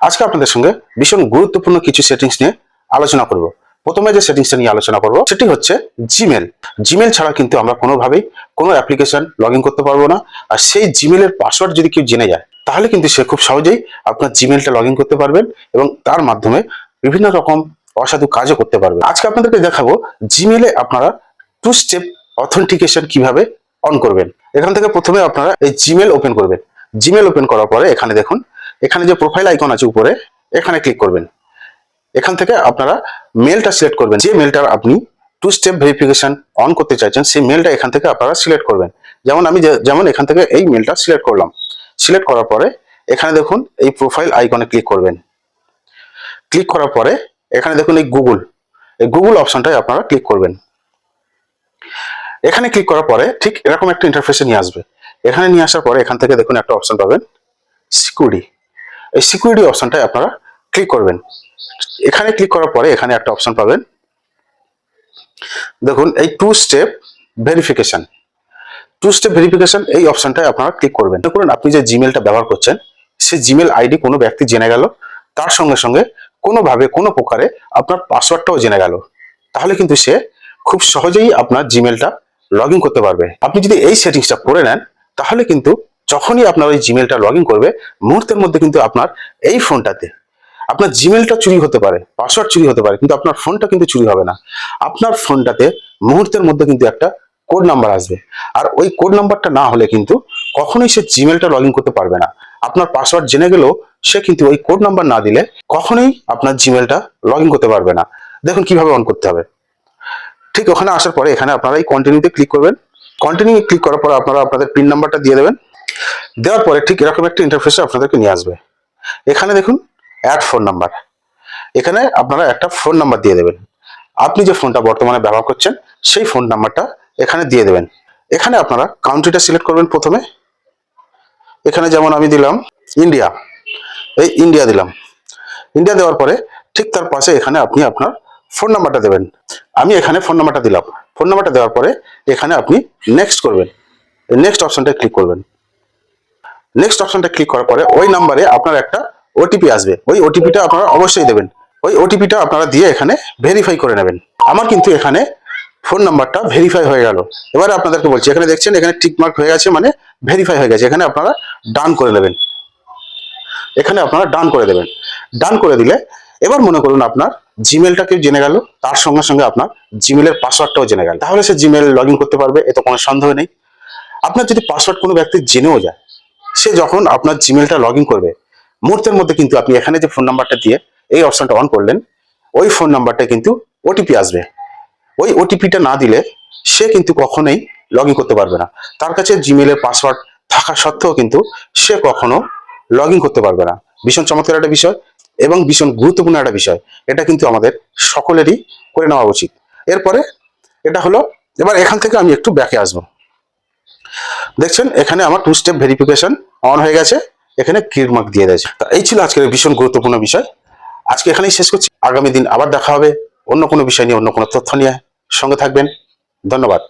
আজকে আপনাদের সঙ্গে ভীষণ গুরুত্বপূর্ণ কিছু সেটিংস নিয়ে আলোচনা করব। প্রথমে যে সেটিংসটা নিয়ে আলোচনা করব, সেটি হচ্ছে জিমেল জিমেল ছাড়া কিন্তু আমরা কোনোভাবেই কোনো অ্যাপ্লিকেশন লগ করতে পারব না। আর সেই জিমেলের পাসওয়ার্ড যদি কেউ জেনে যায়, তাহলে কিন্তু সে খুব সহজেই আপনার জিমেলটা লগ করতে পারবেন এবং তার মাধ্যমে বিভিন্ন রকম অসাধু কাজও করতে পারবেন। আজকে আপনাদেরকে দেখাবো জিমেলে আপনারা টু স্টেপ অথেন্টিকেশন কীভাবে অন করবেন। এখান থেকে প্রথমে আপনারা এই জিমেল ওপেন করবেন। জিমেল ওপেন করার পরে এখানে দেখুন এখানে যে প্রোফাইল আইকন আছে উপরে, এখানে ক্লিক করবেন। এখান থেকে আপনারা মেলটা সিলেক্ট করবেন। যে মেলটার আপনি টু স্টেপ ভেরিফিকেশন অন করতে চাইছেন, সেই মেলটা এখান থেকে আপনারা সিলেক্ট করবেন। যেমন আমি যেমন এখান থেকে এই মেলটা সিলেক্ট করলাম। সিলেক্ট করার পরে এখানে দেখুন এই প্রোফাইল আইকনে ক্লিক করবেন। ক্লিক করার পরে এখানে দেখুন এই গুগল এই গুগল অপশনটায় আপনারা ক্লিক করবেন। এখানে ক্লিক করার পরে ঠিক এরকম একটা ইন্টারফেসে নিয়ে আসবে। এখানে নিয়ে আসার পরে এখান থেকে দেখুন একটা অপশন পাবেন সিকিউরিটি এই সিকিউরিটি অপশনটায় আপনারা ক্লিক করবেন। এখানে ক্লিক করার পরে এখানে একটা অপশন পাবেন। দেখুন, এই two step verification two step verification এই অপশনটায় আপনারা ক্লিক করবেন। দেখুন, আপনি যে জিমেলটা ব্যবহার করছেন, সেই জিমেল আইডি কোনো ব্যক্তি জেনে গেল, তার সঙ্গে সঙ্গে কোনোভাবে, কোনো প্রকারে আপনার পাসওয়ার্ডটাও জেনে গেল। তাহলে কিন্তু সে খুব সহজেই আপনার জিমেলটা লগ করতে পারবে। আপনি যদি এই সেটিংসটা করে নেন, তাহলে কিন্তু যখনই আপনার ওই জিমেলটা লগ করবে, মুহূর্তের মধ্যে কিন্তু আপনার এই ফোনটাতে আপনার জিমেলটা চুরি হতে পারে পাসওয়ার্ড চুরি হতে পারে, কিন্তু আপনার ফোনটা কিন্তু চুরি হবে না। আপনার ফোনটাতে মুহূর্তের মধ্যে কিন্তু একটা কোড নাম্বার আসবে। আর ওই কোড নাম্বারটা না হলে কিন্তু কখনোই সে জিমেলটা লগ করতে পারবে না। আপনার পাসওয়ার্ড জেনে গেলেও সে কিন্তু ওই কোড নাম্বার না দিলে কখনোই আপনার জিমেলটা লগ করতে পারবে না। দেখুন কীভাবে অন করতে হবে। ঠিক ওখানে আসার পরে এখানে আপনারা এই কন্টিনিউতে ক্লিক করবেন। কন্টিনিউ ক্লিক করার পর আপনারা আপনাদের পিন নাম্বারটা দিয়ে দেবেন। দেওয়ার পরে ঠিক এরকম একটা ইন্টারফেসে আপনাদেরকে নিয়ে আসবে। এখানে দেখুন অ্যাড ফোন নাম্বার এখানে আপনারা একটা ফোন নাম্বার দিয়ে দেবেন। আপনি যে ফোনটা বর্তমানে ব্যবহার করছেন, সেই ফোন নাম্বারটা এখানে দিয়ে দেবেন। এখানে আপনারা কাউন্ট্রিটা সিলেক্ট করবেন প্রথমে। এখানে যেমন আমি দিলাম ইন্ডিয়া এই ইন্ডিয়া দিলাম। ইন্ডিয়া দেওয়ার পরে ঠিক তার পাশে এখানে আপনি আপনার ফোন নাম্বারটা দেবেন। আমি এখানে ফোন নাম্বারটা দিলাম। ফোন নাম্বারটা দেওয়ার পরে এখানে আপনি নেক্সট করবেন। নেক্সট অপশনটা ক্লিক করবেন। নেক্সট অপশনটা ক্লিক করার পরে ওই নাম্বারে আপনার একটা ওটিপি আসবে। ওই ওটিপিটা আপনারা অবশ্যই দেবেন। ওই ওটিপিটা আপনারা দিয়ে এখানে ভেরিফাই করে নেবেন। আমার কিন্তু এখানে ফোন নাম্বারটা ভেরিফাই হয়ে গেল। এবারে আপনাদেরকে বলছি, এখানে দেখছেন, এখানে টিক মার্ক হয়ে গেছে মানে ভেরিফাই হয়ে গেছে। এখানে আপনারা ডান করে নেবেন। এখানে আপনারা ডান করে দেবেন। ডান করে দিলে এবার মনে করুন আপনার জিমেলটা কেউ জেনে গেল, তার সঙ্গে সঙ্গে আপনার জিমেলের পাসওয়ার্ডটাও জেনে গেল। তাহলে সে জিমেল লগ করতে পারবে, এতে কোনো সন্দেহ নেই। আপনার যদি পাসওয়ার্ড কোনো ব্যক্তি জেনেও যায় সে যখন আপনার জিমেলটা লগ করবে, মুহূর্তের মধ্যে কিন্তু আপনি এখানে যে ফোন নাম্বারটা দিয়ে এই অপশনটা অন করলেন, ওই ফোন নাম্বারটা কিন্তু ওটিপি আসবে। ওই ওটিপিটা না দিলে সে কিন্তু কখনোই লগ করতে পারবে না। তার কাছে জিমেলের পাসওয়ার্ড থাকা সত্ত্বেও কিন্তু সে কখনো লগ করতে পারবে না। ভীষণ চমৎকার একটা বিষয় এবং ভীষণ গুরুত্বপূর্ণ একটা বিষয়। এটা কিন্তু আমাদের সকলেরই করে নেওয়া উচিত। এরপরে এটা হলো, এবার এখান থেকে আমি একটু ব্যাকে আসব। দেখছেন, এখানে আমার টু স্টেপ ভেরিফিকেশন অন হয়ে গেছে, এখানে কিরমার্ক মার্ক দিয়ে দিয়েছে। এই ছিল আজকের ভীষণ গুরুত্বপূর্ণ বিষয়। আজকে এখানেই শেষ করছি, আগামী দিন আবার দেখা হবে, অন্য কোনো বিষয় নিয়ে, অন্য কোনো তথ্য নিয়ে। সঙ্গে থাকবেন, ধন্যবাদ।